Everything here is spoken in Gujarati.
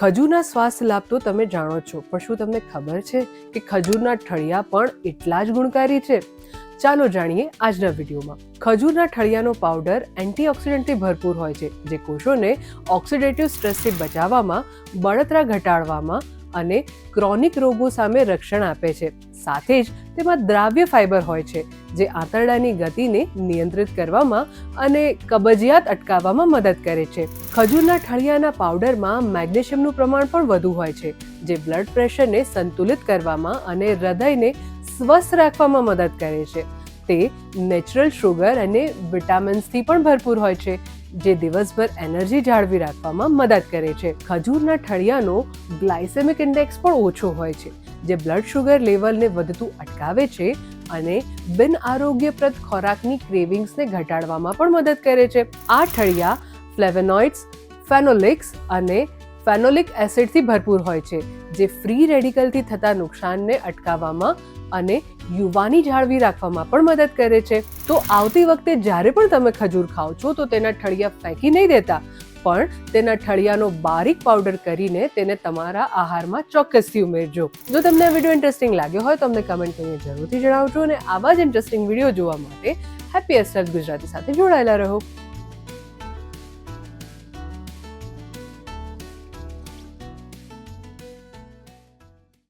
ખજૂરના સ્વાસ્થ્ય લાભ તો તમે જાણો છો. પણ શું તમને ખબર છે કે ખજૂરના ઠળિયા પણ એટલા જ ગુણકારી છે? ચાલો જાણીએ આજના વિડીયોમાં. ખજૂરના ઠળિયાનો પાવડર એન્ટીઓક્સિડન્ટથી ભરપૂર હોય છે, જે કોષોને ઓક્સિડેટિવ સ્ટ્રેસથી બચાવવામાં, બળતરા ઘટાડવામાં અને ક્રોનિક રોગો સામે રક્ષણ આપે છે. સાથે જ તેમાં દ્રાવ્ય ફાઇબર હોય છે, જે આંતરડાની ગતિને નિયંત્રિત કરવામાં અને કબજિયાત અટકાવવામાં મદદ કરે છે. ખજૂરના ઠળિયાના પાવડરમાં મેગ્નેશિયમનું પ્રમાણ પણ વધુ હોય છે, જે બ્લડ પ્રેશરને સંતુલિત કરવામાં અને હૃદયને સ્વસ્થ રાખવામાં મદદ કરે છે. તે નેચરલ શુગર અને વિટામિન્સથી પણ ભરપૂર હોય છે, જે દિવસભર એનર્જી જાળવી રાખવામાં મદદ કરે છે. ખજૂરના ઠળિયાનો ગ્લાયસેમિક ઇન્ડેક્સ પણ ઓછો હોય છે, જે બ્લડ શુગર લેવલને વધતું અટકાવે છે અને બિન આરોગ્યપ્રદ ખોરાકની ક્રેવિંગ્સને ઘટાડવામાં પણ મદદ કરે છે. આ ઠળિયા ફ્લેવેનોઇડ્સ ફેનોલિક્સ અને ફેનોલિક એસિડથી ભરપૂર હોય છે, જે ફ્રી રેડિકલથી થતા નુકસાનને અટકાવવામાં અને યુવાની જાળવી રાખવામાં પણ મદદ કરે છે. તો આવતી વખતે જ્યારે પણ તમે ખજૂર ખાઓ છો, તો તેના ઠળિયા ફેંકી નહીં દેતા, પણ તેના ઠળિયાનો બારીક પાવડર કરીને તેને તમારા આહારમાં ચોક્કસથી ઉમેરજો. જો તમને આ વીડિયો ઇન્ટરેસ્ટિંગ લાગ્યો હોય, તો અમને કમેન્ટ કરીને જરૂરથી જણાવજો અને આવા જ ઇન્ટરેસ્ટિંગ વીડિયો જોવા માટે હેપી એસ્ટલ ગુજરાતી સાથે જોડાયેલા રહો.